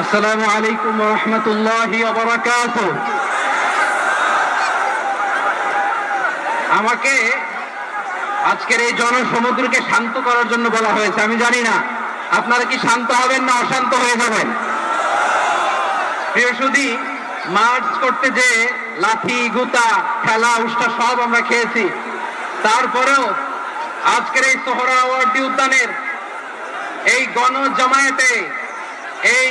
আসসালামু আলাইকুম রহমতুল্লাহ বরাকাত। আমাকে আজকের এই জনসমুদ্রকে শান্ত করার জন্য বলা হয়েছে, আমি জানি না। আপনারা কি শান্ত হবেন না অশান্ত হয়ে যাবেন? সুদী মার্চ করতে যে লাঠি, গুতা, খেলা, উষ্টা সব আমরা খেয়েছি, তারপরেও আজকের এই সোহরাওয়ার্দী উদ্যানের এই গণ জামায়াতে এই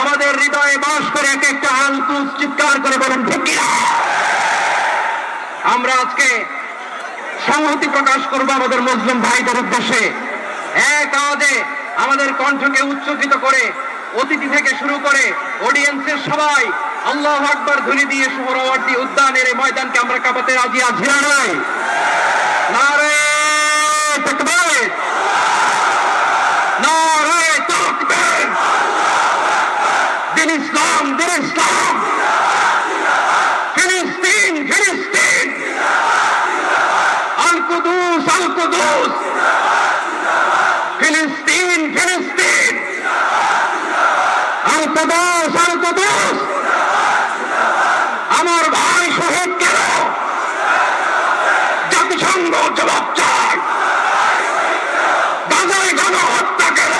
আমাদের হৃদয়ে বাস করে এক একটা আলকুস চিৎকার করে বলেন আমরা আজকে সংহতি প্রকাশ করব আমাদের মুসলিম ভাইদের উদ্দেশ্যে। এক আওয়াজে আমাদের কণ্ঠকে উচ্চকিত করে, অতিথি থেকে শুরু করে অডিয়েন্সের সবাই আল্লাহ আকবর ধ্বনি দিয়ে সুহরাওয়ার্দী উদ্যানের ময়দানকে আমরা কাঁপাতে রাজি আছি। নয় নারে তাকবীর দিন ইসলাম দিন ইসলাম ফিলিস্তিন ফিলিস্তিন আল কুদুস আল কুদুস ফিলিস্তিন ফিলিস্তিন আল কুদুস আল কুদুস আমার ভাই শহীদ কেন জাতিসংঘ জবাব চায় গাজায় গণহত্যা কেন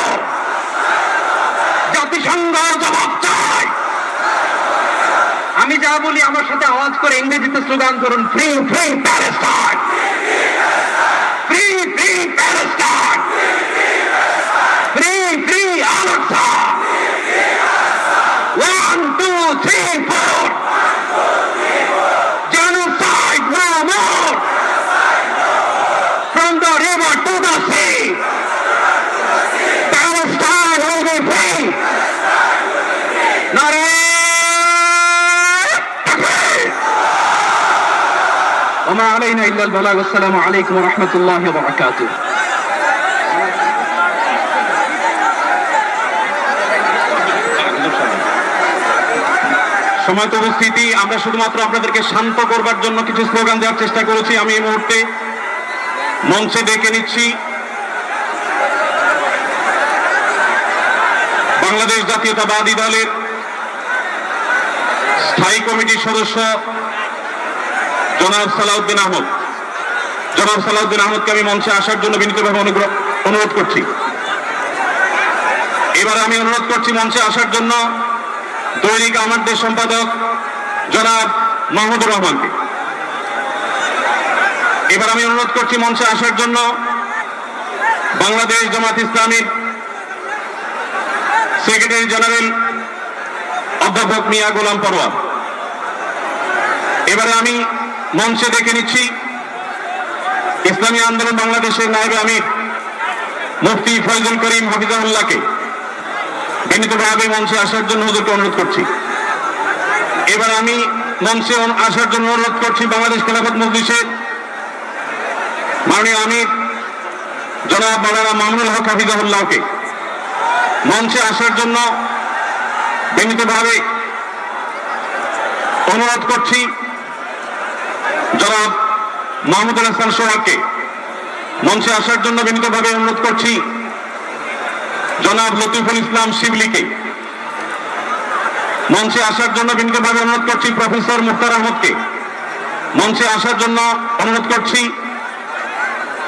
জাতিসংঘ জবাব চায় আমি যা বলি আমার সাথে আওয়াজ করে ইংরেজিতে স্লোগান করুন ফ্রি ফ্রি প্যালেস্টাইন علينا إلا البلاغ والسلام عليكم ورحمة الله وبركاته সময় উপস্থিতি আমরা শুধুমাত্র আপনাদেরকে শান্ত করবার জন্য কিছু স্লোগান দেওয়ার চেষ্টা করেছি আমি এই মুহূর্তে মঞ্চে ডেকে নিচ্ছি বাংলাদেশ জাতীয়তাবাদী দলের স্থায়ী কমিটির সদস্য জনাব সালাউদ্দিন আহমদ। জনাব সালাউদ্দিন আহমদকে আমি মঞ্চে আসার জন্য বিনীতভাবে অনুগ্রহ অনুরোধ করছি। এবার আমি অনুরোধ করছি মঞ্চে আসার জন্য দৈনিক আমাদের সম্পাদক জনাব মাহমুদুর রহমানকে। এবার আমি অনুরোধ করছি মঞ্চে আসার জন্য বাংলাদেশ জামাত ইসলামীর সেক্রেটারি জেনারেল অধ্যাপক মিয়া গোলাম পরোয়ার এবারে আমি মঞ্চে ডেকে নিচ্ছি ইসলামী আন্দোলন বাংলাদেশের নায়েবে আমির, মুফতি ফয়জুল করিম হাফিজাহুল্লাহকে বিনীতভাবে মঞ্চে আসার জন্য হুজুরকে অনুরোধ করছি। এবার আমি মঞ্চে আসার জন্য অনুরোধ করছি বাংলাদেশ খেলাফত মজলিসের মাননীয় আমির জনাব মাওলানা মামুনুল হক হাফিজাহুল্লাহকে। মঞ্চে আসার জন্য বিনীতভাবে অনুরোধ করছি জনাব মাহমুদুল হাসান সোহাগকে মঞ্চে আসার জন্য বিনীতভাবে অনুরোধ করছি। জনাব লতিফুল ইসলাম শিবলিকে মঞ্চে আসার জন্য বিনীতভাবে অনুরোধ করছি, প্রফেসর মুখতার আহমদকে মঞ্চে আসার জন্য অনুরোধ করছি,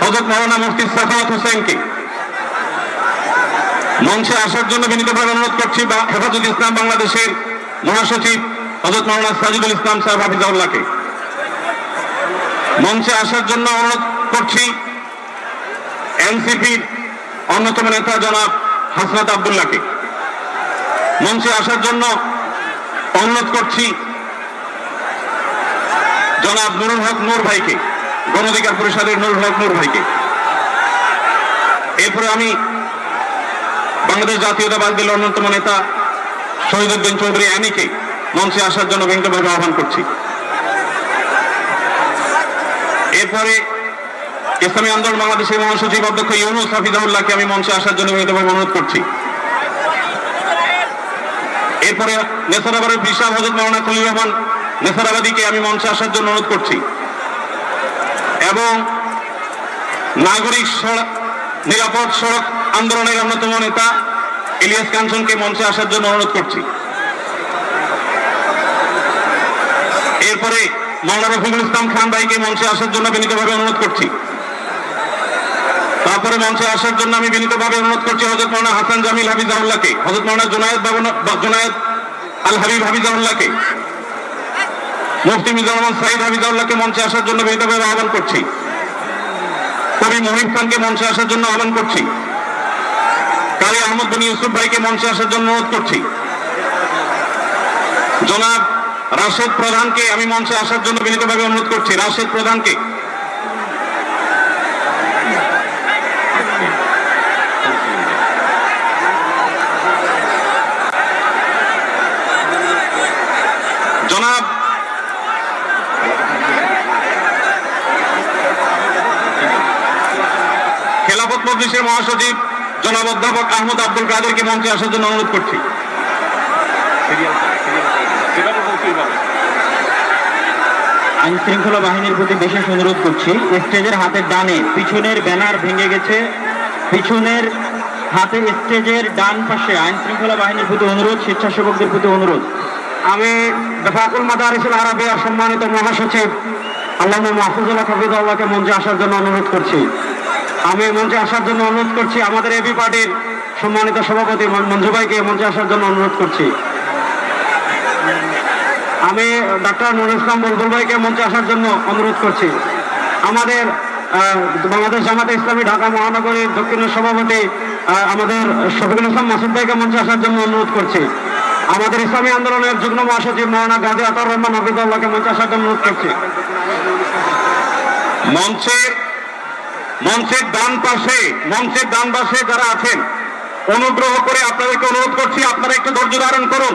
হজরত মৌলানা মুফতি সাফাত হোসেনকে মঞ্চে আসার জন্য বিনীতভাবে অনুরোধ করছি, বা হেফাজত ইসলাম বাংলাদেশের মহাসচিব হজরত মৌলানা সাজিদুল ইসলাম সাহেব হাফিজাউল্লাহকে। মঞ্চে আসার জন্য অনুরোধ করছি। এনসিপির অন্যতম নেতা জনাব হাসনাত আবদুল্লাহকে। মঞ্চে আসার জন্য অনুরোধ করছি জনাব নুরুল হক নূর ভাইকে গণধিকার পরিষদের নুরুল হক নূর ভাইকে। এরপরে আমি বাংলাদেশ জাতীয়তাবাদ দলের অন্যতম নেতা শহীদুদ্দিন চৌধুরী অ্যানিকে মঞ্চে আসার জন্য বিনীতভাবে আহ্বান করছি। এরপরে ইসলামী আন্দোলন বাংলাদেশের মহাসচিব অধ্যক্ষ ইউনুস হাফিজাউল্লাহকে আমি মঞ্চে আসার জন্য বিনীতভাবে অনুরোধ করছি। এরপরে নেসারাবাদের বিশাল হজরত মৌলানা খলিল রহমান নেসারাবাদীকে আমি মঞ্চে আসার জন্য অনুরোধ করছি। এবং নাগরিক সড়ক, নিরাপদ সড়ক আন্দোলনের অন্যতম নেতা ইলিয়াস কাঞ্চনকে মঞ্চে আসার জন্য অনুরোধ করছি। এরপরে মৌলানা রফিকুল ইসলাম খান ভাইকে মঞ্চে আসার জন্য বিনীতভাবে অনুরোধ করছি। তারপরে মঞ্চে আসার জন্য আমি বিনীতভাবে অনুরোধ করছি হজরত মৌলানা হাসান জামিল হাফিজাউল্লাহকে, হজরত মৌলানা জুনায়দ জুনায়দ আল হাবিব হাফিজাউল্লাহকে, মুফতি মিজানুর সাইদ হাফিজাউল্লাহকে মঞ্চে আসার জন্য বিনীতভাবে আহ্বান করছি। কবি মহিব খানকে মঞ্চে আসার জন্য আহ্বান করছি। কালী আহমদ বিন ইউসুফ ভাইকে মঞ্চে আসার জন্য অনুরোধ করছি। জনাব রাশেদ প্রধানকে আমি মঞ্চে আসার জন্য বিনীতভাবে অনুরোধ করছি। রাশেদ প্রধানকে। জনাব, খেলাফত মজলিসের মহাসচিব জনাব অধ্যাপক আহমদ আব্দুল কাদেরকে মঞ্চে আসার জন্য অনুরোধ করছি। আইন শৃঙ্খলা বাহিনীর প্রতি বিশেষ অনুরোধ করছি। স্টেজের হাতের ডানে পিছনের ব্যানার ভেঙে গেছে। পিছনের হাতে স্টেজের ডান পাশে আইন শৃঙ্খলা বাহিনীর প্রতি অনুরোধ স্বেচ্ছাসেবকদের প্রতি অনুরোধ। আমি বেফাকুল মাদারিসুল আরবিয়া সম্মানিত মহাসচিব আল্লাহ মাহফুজুল্লাহ হাফিজুল্লাহকে মঞ্চে আসার জন্য অনুরোধ করছি। আমি মঞ্চে আসার জন্য অনুরোধ করছি আমাদের এবি পার্টির সম্মানিত সভাপতি মঞ্জু ভাইকে মঞ্চে আসার জন্য অনুরোধ করছি। আমি ডাক্তার নুরুল ইসলাম বুলবুল ভাইকে মঞ্চে আসার জন্য অনুরোধ করছি। আমাদের বাংলাদেশ জামাতে ইসলামী ঢাকা মহানগরীর দক্ষিণের সভাপতি আমাদের শফিকুল ইসলাম মাসুদ ভাইকে মঞ্চে আসার জন্য অনুরোধ করছি। আমাদের ইসলামী আন্দোলনের যুগ্ম মহাসচিব মৌলানা গাজী আতর রহমান হাফিজুল্লাহকে মঞ্চে আসার জন্য অনুরোধ করছি। মঞ্চের মঞ্চের ডান পাশে, মঞ্চের ডান পাশে যারা আছেন, অনুগ্রহ করে আপনাদেরকে অনুরোধ করছি, আপনারা একটু ধৈর্য ধারণ করুন।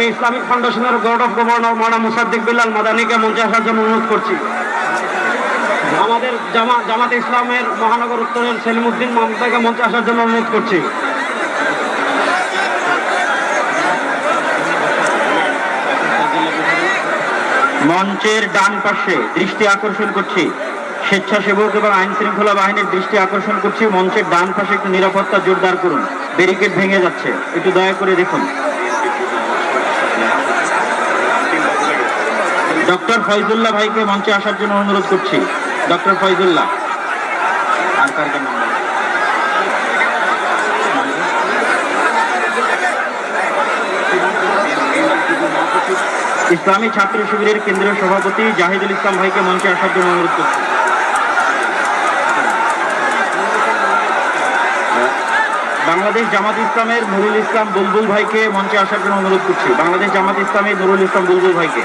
আমি ইসলামিক ফাউন্ডেশনের board of governor Maulana Musaddiq Billal মাদানিকে মঞ্চে আসার জন্য অনুরোধ করছি। আমাদের জামা, জামাত ইসলামের মহানগর উত্তরের সেলিমুদ্দিন মামতাকে মঞ্চে আসার জন্য অনুরোধ করছি। মঞ্চের ডান পাশে দৃষ্টি আকর্ষণ করছি। স্বেচ্ছাসেবক এবং আইন শৃঙ্খলা বাহিনীর দৃষ্টি আকর্ষণ করছি। মঞ্চের ডান পাশে একটু নিরাপত্তা জোরদার করুন। ব্যারিকেড ভেঙে যাচ্ছে। একটু দয়া করে দেখুন। ডক্টর ফয়জুল্লাহ ভাইকে মঞ্চে আসার জন্য অনুরোধ করছি। ডক্টর ফয়জুল্লাহ। ইসলামী ছাত্র শিবিরের কেন্দ্রীয় সভাপতি জাহিদুল ইসলাম ভাইকে মঞ্চে আসার জন্য অনুরোধ করছি। বাংলাদেশ জামাত ইসলামের নুরুল ইসলাম বুলবুল ভাইকে মঞ্চে আসার জন্য অনুরোধ করছি। বাংলাদেশ জামাত ইসলামের নুরুল ইসলাম বুলবুল ভাইকে।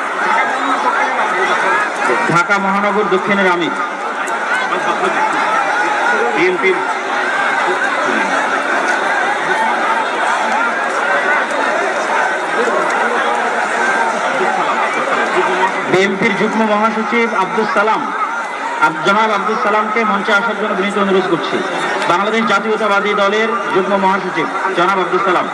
ঢাকা মহানগর দক্ষিণের আমির বিএনপির বিএনপির যুগ্ম মহাসচিব আব্দুল সালাম। জনাব আব্দুল সালামকে মঞ্চে আসার জন্য বিনীত অনুরোধ করছি। বাংলাদেশ জাতীয়তাবাদী দলের যুগ্ম মহাসচিব, জনাব Abdul Salam.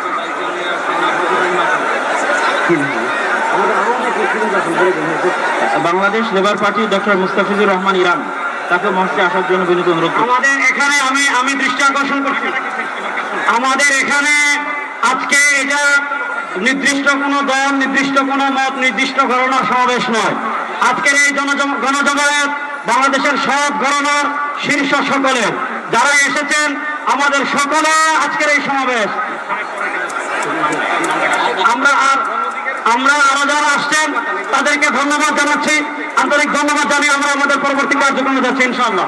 Bangladesh labour party doctor Mustafizur Rahman Iran, তাকে মঞ্চে আসার জন্য বিনীত অনুরোধ আমাদের এখানে আমি আমি দৃষ্টি আকর্ষণ করছি। আমাদের এখানে আজকে এটা নির্দিষ্ট কোনো দল, নির্দিষ্ট কোনো মত, নির্দিষ্ট ঘটনার সমাবেশ নয়। আজকের এই গণজমায়েত বাংলাদেশের সব ঘটনার শীর্ষ সকলের। যারা এসেছেন, আমাদের সকলে আজকের এই সমাবেশ। আমরা আর আমরা আরও যারা আসছেন, তাদেরকে ধন্যবাদ জানাচ্ছি। আন্তরিক ধন্যবাদ জানিয়ে আমরা আমাদের পরবর্তী কার্যক্রমে যাচ্ছি, ইনশাআল্লাহ।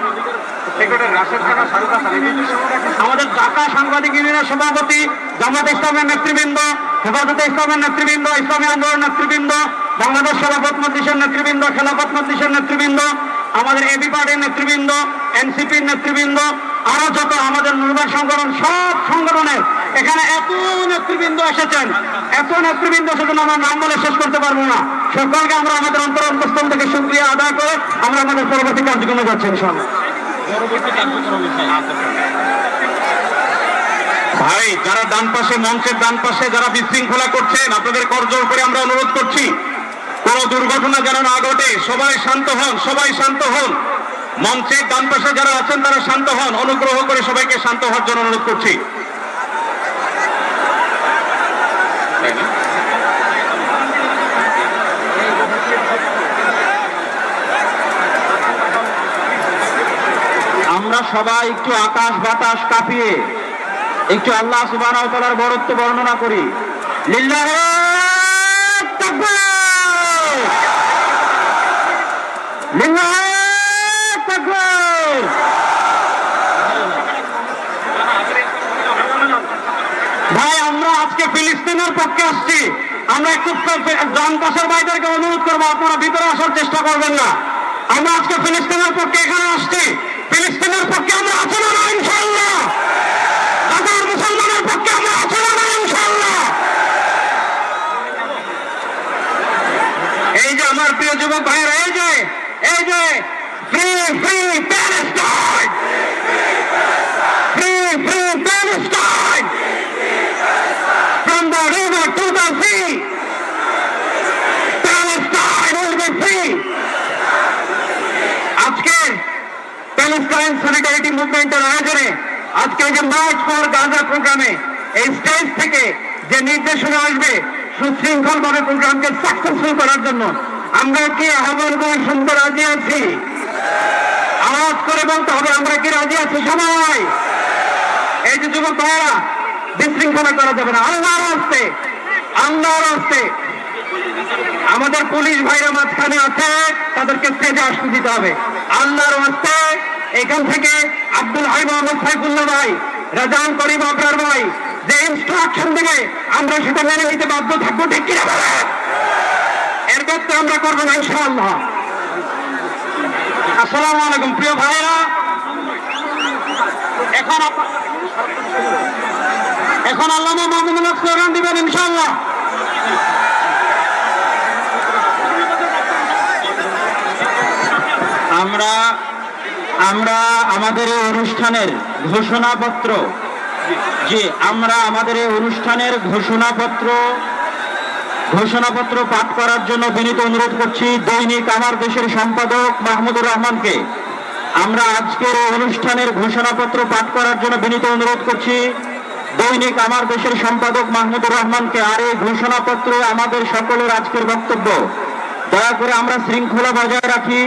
আমাদের ঢাকা সাংবাদিক ইউনিয়নের সভাপতি, জামাত ইসলামের নেতৃবৃন্দ, হেফাজতে ইসলামের নেতৃবৃন্দ, ইসলামী আন্দোলন নেতৃবৃন্দ, বাংলাদেশ খেলাফত মজলিসের নেতৃবৃন্দ, খেলাফত মজলিসের নেতৃবৃন্দ, আমাদের এবি পার্টির নেতৃবৃন্দ এনসিপির নেতৃবৃন্দ, আরও যত আমাদের নির্বাচন সংগঠন, সব সংগঠনের এখানে এত নেতৃবৃন্দ এসেছেন এত নেতৃবৃন্দ এসেছেন আমরা নাম বলে শেষ করতে পারব না। সকলকে আমরা আমাদের অন্তর অন্তঃস্থল থেকে সুক্রিয়া আদায় করে আমরা আমাদের পরবর্তী কার্যক্রমে যাচ্ছি, ইনশাআল্লাহ। ভাই, যারা ডান পাশে, মঞ্চের ডান পাশে যারা বিশৃঙ্খলা করছেন, আপনাদের করজোর করে আমরা অনুরোধ করছি, কোন দুর্ঘটনা যেন না ঘটে, সবাই শান্ত হন, সবাই শান্ত হন। মঞ্চের ডান পাশে যারা আছেন, তারা শান্ত হন। অনুগ্রহ করে সবাইকে শান্ত হওয়ার জন্য অনুরোধ করছি। সবাই একটু আকাশ বাতাস কাঁপিয়ে একটু আল্লাহ সুবাহ বরত্ব বর্ণনা করি। লিল্লাহে! ভাই, আমরা আজকে ফিলিস্তিনের পক্ষে আসছি। আমরা একটু ডান পাশের ভাইদেরকে অনুরোধ করব, আপনারা ভিতরে আসার চেষ্টা করবেন না। আমরা আজকে ফিলিস্তিনের পক্ষে এখানে আসছি। ফিলিস্তিনের পক্ষে আমরা আছি না ইনশাল্লাহ মুসলমানের পক্ষে আমরা আছি না ইনশাল্লাহ এই যে আমার প্রিয় যুবক ভাইয়েরা, এই যে এই যে free free Palestine free free Palestine solidarity মুভমেন্টের আয়োজনে আজকে যে মার্চ ফর গাজা প্রোগ্রামে এই স্টেজ থেকে যে নির্দেশনা আসবে সুশৃঙ্খল ভাবে প্রোগ্রামকে সাকসেসফুল করার জন্য আমরা কি আহ্বান করে শুনতে রাজি আছি? আওয়াজ করে বলতে হবে, আমরা কি রাজি আছি সবাই? এই যে যুবক ভাইয়েরা, বিশৃঙ্খলা করা যাবে না। আল্লাহর হস্তে আল্লাহর হস্তে আমাদের পুলিশ ভাইরা মাঝখানে আছে, তাদেরকে স্টেজে আসতে দিতে হবে। আল্লাহর হস্তে এখান থেকে আব্দুল হাই মোহাম্মদ সাইফুল্লাহ ভাই, রাজান করিম আবরার ভাই, যে ইনস্ট্রাকশন দিবে, আমরা সেটা মেনে নিতে বাধ্য থাকব, ঠিক কিনা বলেন? এর ক্ষেত্রে আমরা করব না, ইনশাআল্লাহ। আসসালামু আলাইকুম, প্রিয় ভাইরা এখন এখন আল্লাহ মাহমুদুল্লাহ স্লোগান দিবেন, ইনশাআল্লাহ। আমরা আমরা আমাদের এই অনুষ্ঠানের ঘোষণাপত্র যে আমরা আমাদের এই অনুষ্ঠানের ঘোষণাপত্র ঘোষণাপত্র পাঠ করার জন্য বিনীত অনুরোধ করছি দৈনিক আমার দেশের সম্পাদক মাহমুদুর রহমানকে। আমরা আজকের অনুষ্ঠানের ঘোষণাপত্র পাঠ করার জন্য বিনীত অনুরোধ করছি দৈনিক আমার দেশের সম্পাদক মাহমুদুর রহমানকে আর এই ঘোষণাপত্র আমাদের সকলের আজকের বক্তব্য। দয়া করে আমরা শৃঙ্খলা বজায় রাখি।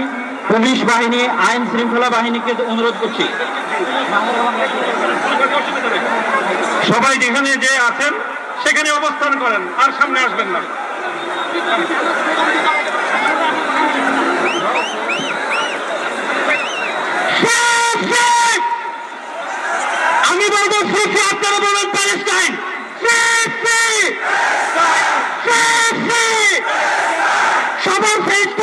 পুলিশ বাহিনী, আইন শৃঙ্খলা বাহিনীকে অনুরোধ করছি। সবাই যেখানে যে আছেন, সেখানে অবস্থান করেন, আর সামনে আসবেন না। আমি বলব সবার ফেসবুকের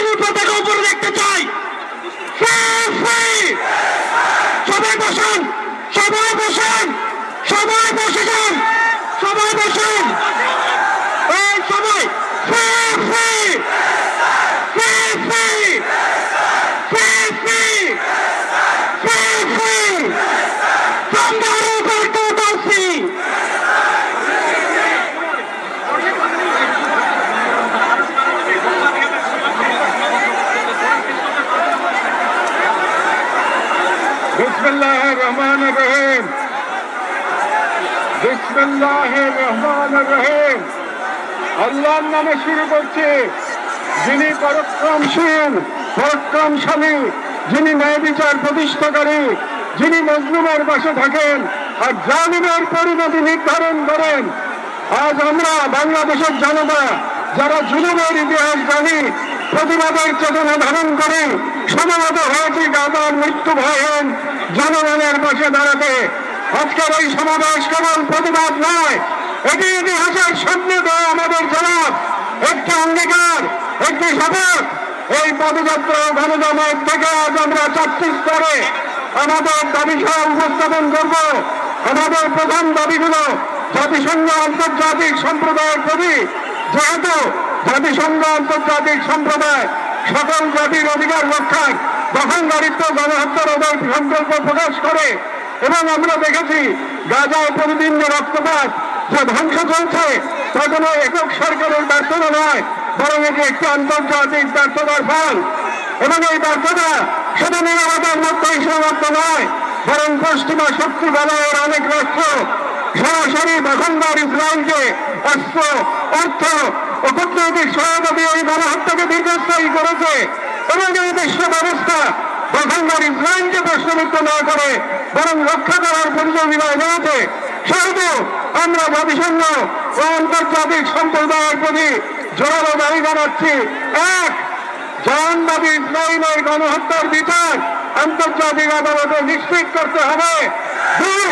রহিম আল্লাহর নামে শুরু করছি। যিনি পরাক্রমশীল, পরাক্রমশালী, যিনি ন্যায় বিচার প্রতিষ্ঠাকারী, যিনি মজলুমের পাশে থাকেন আর জালিমের পরিণতি নির্ধারণ করেন। আজ আমরা বাংলাদেশের জনতা, যারা জুলুমের ইতিহাস জানি প্রতিবাদের চেতনা ধারণ করে, সমবেত হয়েছি, গাদার মৃত্যু ভয়হীন জনগণের পাশে দাঁড়াতে আজকের এই সমাবেশ কেবল প্রতিবাদ নয়, এটি ইতিহাসের সামনে দেওয়া আমাদের জবাব। একটি অঙ্গীকার, একটি শপথ। এই পদযাত্রা ও গণজমায়েত থেকে আজ আমরা চারটি স্তরে আমাদের দাবি সহ উপস্থাপন করব। আমাদের প্রধান দাবিগুলো জাতিসংঘ আন্তর্জাতিক সম্প্রদায়ের প্রতি, যেহেতু জাতিসংঘ আন্তর্জাতিক সম্প্রদায় সকল জাতির অধিকার রক্ষার দখলদারিত্ব গণহত্যার ওদের সংকল্প প্রকাশ করে এবং আমরা দেখেছি গাজায় প্রতিদিন যে রক্তপাত, যে ধ্বংস চলছে, তা কোনো একক সরকারের ব্যর্থতা নয়, বরং এটি একটি আন্তর্জাতিক ব্যর্থতার ফল। এবং এই ব্যর্থতা শুধু নিরাপত্তার মধ্যেই সীমাবদ্ধ নয়, বরং পশ্চিমা শক্তি বলয়ের অনেক রাষ্ট্র সরাসরি দখলদার ইসরায়েলকে অস্ত্র, অর্থ ও কূটনৈতিক সহায়তা দিয়ে এই গণহত্যাকে দীর্ঘস্থায়ী করেছে। এবং এই বিশ্ব ব্যবস্থা দখলদার ইসরায়েলকে প্রশ্নবিদ্ধ না করে বরং রক্ষা করার বিনয় রয়েছে সেহেতু আমরা জাতিসংঘ ও আন্তর্জাতিক সম্প্রদায়ের প্রতি জোরালো দাবি জানাচ্ছি। এক জাহানবাদী ইসরায়েলের গণহত্যার বিচার আন্তর্জাতিক আদালতে নিশ্চিত করতে হবে। দুই,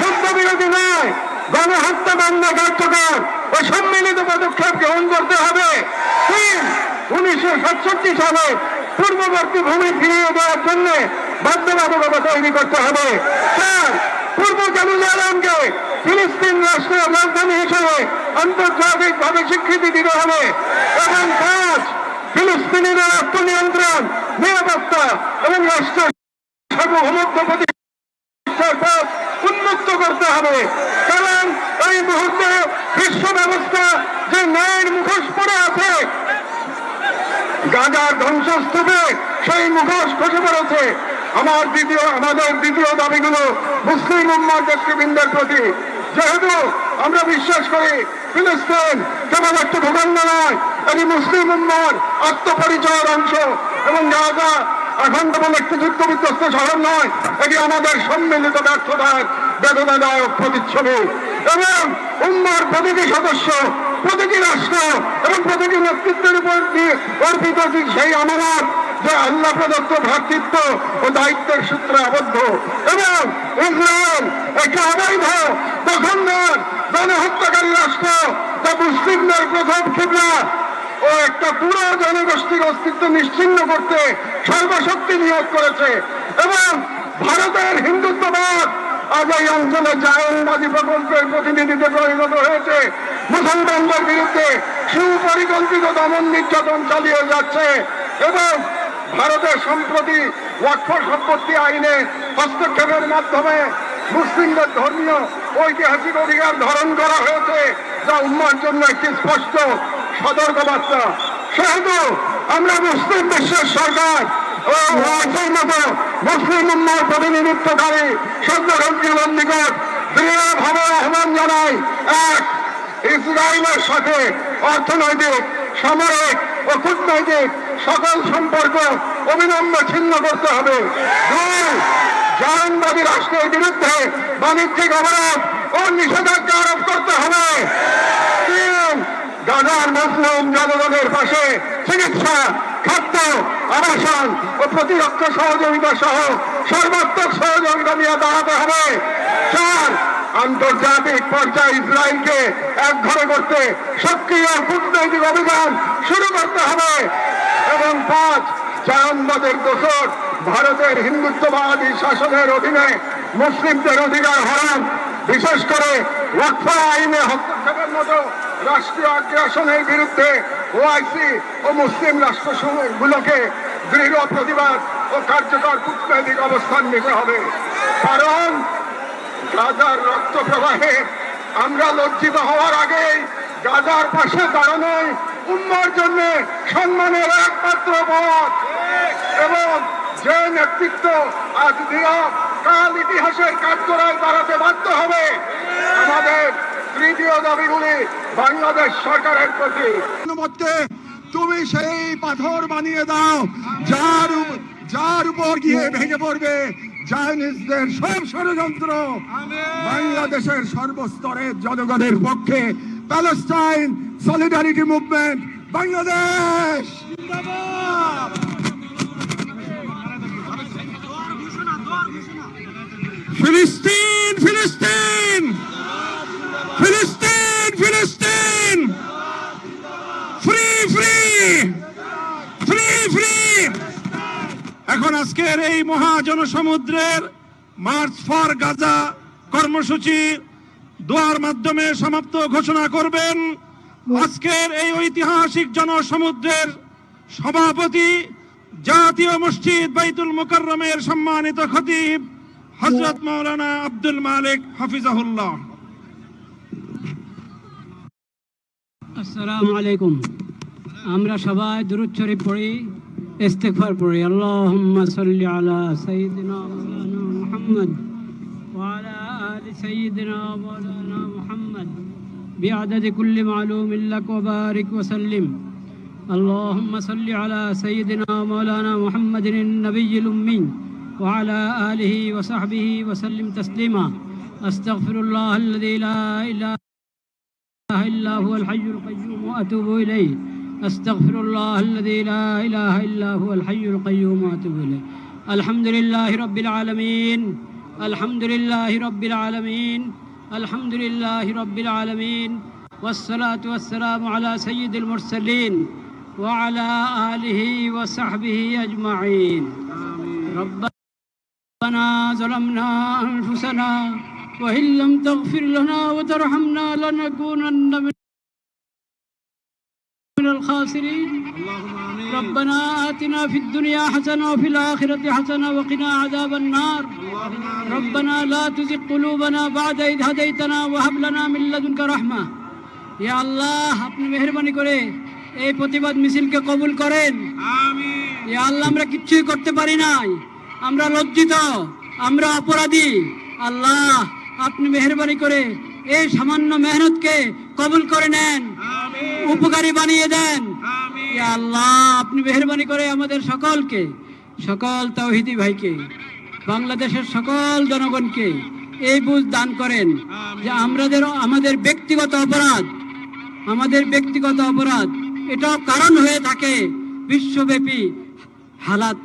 যুদ্ধবিরতি নয়, গণহত্যা বন্ধ কার্যকর ও সম্মিলিত পদক্ষেপ গ্রহণ করতে হবে। উনিশশো সাতষট্টি সালে পূর্ববর্তী ভূমি ফিরিয়ে দেওয়ার জন্য বাধ্যবাধকতা তৈরি করতে হবে। চার পূর্ব জেরুজালেমকে ফিলিস্তিন রাষ্ট্রের রাজধানী হিসেবে আন্তর্জাতিকভাবে স্বীকৃতি দিতে হবে। এবং পাঁচ ফিলিস্তিনিদের আত্মনিয়ন্ত্রণ নিরাপত্তা এবং রাষ্ট্র সার্বভৌমত্ব প্রতিষ্ঠার পথ উন্মুক্ত করতে হবে। কারণ এই মুহূর্তে বিশ্ব ব্যবস্থা যে ন্যায়ের মুখোশ পড়ে আছে গাজার ধ্বংসস্তূপে সেই মুখোশ খসে পড়েছে। আমার দ্বিতীয়, আমাদের দ্বিতীয় দাবিগুলো মুসলিম উম্মার নেতৃবৃন্দের প্রতি। যেহেতু আমরা বিশ্বাস করি ফিলিস্তিন কেবল একটা ভূখণ্ড নয়, এটি মুসলিম উম্মার আত্মপরিচয়ের অংশ এবং গাজা এখন কেবল একটি যুদ্ধ বিধ্বস্ত শহর নয়, এটি আমাদের সম্মিলিত ব্যর্থতার বেদনাদায়ক প্রতিচ্ছবি। এবং উম্মার প্রতিটি সদস্য প্রতিটি রাষ্ট্র এবং প্রতিটি নেতৃত্বের উপর অর্পিত সেই আমানত যে আল্লাহ প্রদত্ত ভ্রাতৃত্ব ও দায়িত্বের সূত্রে আবদ্ধ। এবং ইসরায়েল একটি অবৈধ দখলদার গণহত্যাকারী রাষ্ট্র যা মুসলিমদের প্রথম ক্ষিবলা ও একটা পুরো জনগোষ্ঠীর অস্তিত্ব নিশ্চিন্ন করতে সর্বশক্তি নিয়োগ করেছে। এবং ভারতের হিন্দুত্ববাদ আজ অঞ্চলে জায়নবাদী প্রকল্পের প্রতিনিধিতে পরিণত হয়েছে। মুসলমানদের বিরুদ্ধে সুপরিকল্পিত দমন নির্যাতন চালিয়ে যাচ্ছে। এবং ভারতের সম্প্রতি ওয়াক্ফ সম্পত্তি আইনে হস্তক্ষেপের মাধ্যমে মুসলিমদের ধর্মীয়, ঐতিহাসিক অধিকার ধারণ করা হয়েছে, যা উম্মার জন্য একটি স্পষ্ট সতর্কবার্তা। সেহেতু আমরা মুসলিম বিশ্বের সরকার ও মতো মুসলিম উম্মার প্রতিনিধিত্বকারী সদ্যসঞ্জীবন নিকট দৃঢ়ভাবে আহ্বান জানাই, এক, ইসরায়েলের সাথে অর্থনৈতিক, সামরিক ও কূটনৈতিক সকল সম্পর্ক অবিলম্বে ছিন্ন করতে হবে। দুই, জাহানবাদী রাষ্ট্রের বিরুদ্ধে বাণিজ্যিক অবরোধ ও নিষেধাজ্ঞা আরোপ করতে হবে। তিন, গাজার মুসলিম জনগণের পাশে চিকিৎসা খাদ্য আবাসন ও প্রতিরক্ষা সহযোগিতা সহ সর্বাত্মক সহযোগিতা নিয়ে দাঁড়াতে হবে। চার, আন্তর্জাতিক পর্যায়ে ইসরায়েলকে এক ঘরে করতে সক্রিয় কূটনৈতিক অভিযান শুরু করতে হবে। এবং পাঁচ জাহান্নাদের দোষর ভারতের হিন্দুত্ববাদী শাসনের অধীনে মুসলিমদের অধিকার হরণ বিশেষ করে ওয়াকফা আইনে হস্তক্ষেপের মতো রাষ্ট্রীয় আগ্রাসনের বিরুদ্ধে ওআইসি ও মুসলিম রাষ্ট্রসমূহগুলোকে দৃঢ় প্রতিবাদ ও কার্যকর কূটনৈতিক অবস্থান নিতে হবে। কারণ গাজার রক্ত প্রবাহে আমরা লজ্জিত হওয়ার আগেই গাজার পাশে দাঁড়ানোই উম্মার জন্য সম্মানের একমাত্র পথ। এবং যে নেতৃত্ব আজ দিয়া কাল ইতিহাসের কাঠগড়ায় দাঁড়াতে বাধ্য হবে, আমাদের তৃতীয় দাবিগুলি বাংলাদেশ সরকারের প্রতি। মধ্যে তুমি সেই পাথর বানিয়ে দাও যার যার উপর গিয়ে ভেঙে পড়বে চাইনিজদের সব ষড়যন্ত্র। বাংলাদেশের সর্বস্তরের জনগণের পক্ষে প্যালেস্টাইন সলিডারিটি মুভমেন্ট বাংলাদেশ। ফিলিস্তিন ফিলিস্তিন! ফিলিস্তিন ফিলিস্তিন ফ্রি ফ্রি ফ্রি ফ্রি এখন আজকের এই মহাজনসমুদ্রের মার্চ ফর গাজা কর্মসূচি দোয়ার মাধ্যমে সমাপ্ত ঘোষণা করবেন। আজকের এই ঐতিহাসিক জনসমুদ্রের সভাপতি জাতীয় মসজিদ বাইতুল মুকাররমের সম্মানিত খতিব হজরত মৌলানা আব্দুল মালিক হাফিজাহুল্লাহ। আসসালামু আলাইকুম আমরা সবাই দুরুদ শরীফ পড়ি ইস্তেগফার পড়ি আল্লাহুম্মা সাল্লি আলা সাইয়্যিদিনা মাওলানা মুহাম্মদ ওয়া আলা আলি সাইয়্যিদিনা মাওলানা মুহাম্মদ بعدد كل معلوم لك وبارك وسلم اللهم صل على سيدنا مولانا محمد النبي الأمي وعلى آله وصحبه وسلم تسليما أستغفر الله الذي لا إله إله إلا هو الحي القيوم وأتوب إليه. أستغفر الله الذي لا إله إلا هو الحي القيوم وأتوب إليه. الحمد لله رب العالمين. الحمد لله رب العالمين. الحمد لله رب العالمين. والصلاة والسلام على سيد المرسلين وعلى آله وصحبه أجمعين. ربنا ظلمنا أنفسنا وإن لم تغفر لنا وترحمنا لنكونن من من الخاسرين ربنا آتنا في الدنيا حسنة وفي الآخرة حسنة وقنا عذاب النار ربنا لا تزغ قلوبنا بعد إذ هديتنا وهب لنا من لدنك رحمة يا الله আপনি মেহরবানি করে এই প্রতিবাদ মিছিলকে কবুল করেন ইয়া আল্লাহ আমরা কিচ্ছুই করতে পারি নাই আমরা লজ্জিত আমরা অপরাধী আল্লাহ আপনি মেহরবানি করে এই সামান্য মেহনতকে কবুল করে নেন। উপকারী বানিয়ে দেন। আল্লাহ আপনি মেহরবানি করে আমাদের সকলকে সকল তৌহিদি ভাইকে বাংলাদেশের সকল জনগণকে এই বুঝ দান করেন যে আমাদের আমাদের ব্যক্তিগত অপরাধ আমাদের ব্যক্তিগত অপরাধ এটাও কারণ হয়ে থাকে বিশ্বব্যাপী হালাত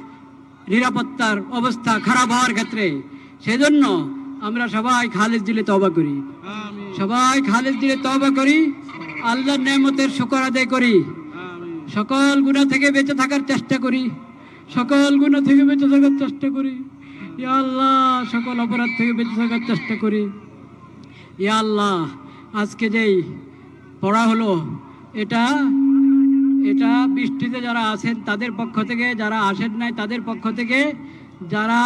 নিরাপত্তার অবস্থা খারাপ হওয়ার ক্ষেত্রে। সেজন্য আমরা সবাই খালেদ দিলে তবা করি। সবাই খালেদ দিলে তবা করি আল্লাহর নেমতের শুকর আদায় করি। সকল গুণা থেকে বেঁচে থাকার চেষ্টা করি। সকল গুণা থেকে বেঁচে থাকার চেষ্টা করি। ইয়া আল্লাহ সকল অপরাধ থেকে বেঁচে থাকার চেষ্টা করি। ইয়া আল্লাহ আজকে যেই পড়া হলো এটা এটা বৃষ্টিতে যারা আছেন তাদের পক্ষ থেকে যারা আসেন নাই তাদের পক্ষ থেকে যারা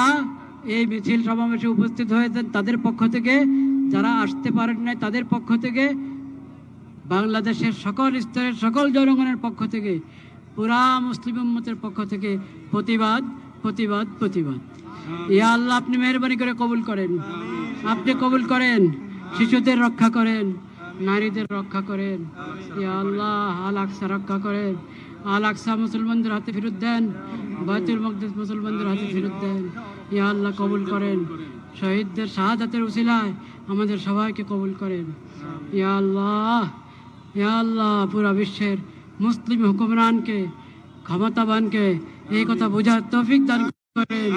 এই মিছিল সমাবেশে উপস্থিত হয়েছেন তাদের পক্ষ থেকে যারা আসতে পারেন নাই তাদের পক্ষ থেকে বাংলাদেশের সকল স্তরের সকল জনগণের পক্ষ থেকে পুরা মুসলিম উম্মতের পক্ষ থেকে প্রতিবাদ প্রতিবাদ প্রতিবাদ। ইয়া আল্লাহ আপনি মেহরবানি করে কবুল করেন। আপনি কবুল করেন। শিশুদের রক্ষা করেন। নারীদের রক্ষা করেন। ইয়া আল্লাহ আল আকসা রক্ষা করেন। আল আকসা মুসলমানদের হাতে ফেরত দেন। বাইতুল মকদেস মুসলমানদের হাতে ফেরত দেন। ইয়া আল্লাহ কবুল করেন। শহীদদের শাহাদাতের উসিলায় আমাদের সবাইকে কবুল করেন। ইয়া আল্লাহ ইয়া আল্লাহ পুরা বিশ্বের মুসলিম হুকুমরানকে ক্ষমতাবানকে এই কথা বোঝার তৌফিক দান করেন।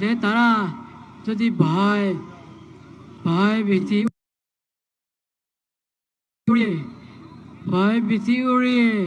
যে তারা যদি ভয় ভয় ভীতি উড়িয়ে ভয় ভীতি উড়িয়ে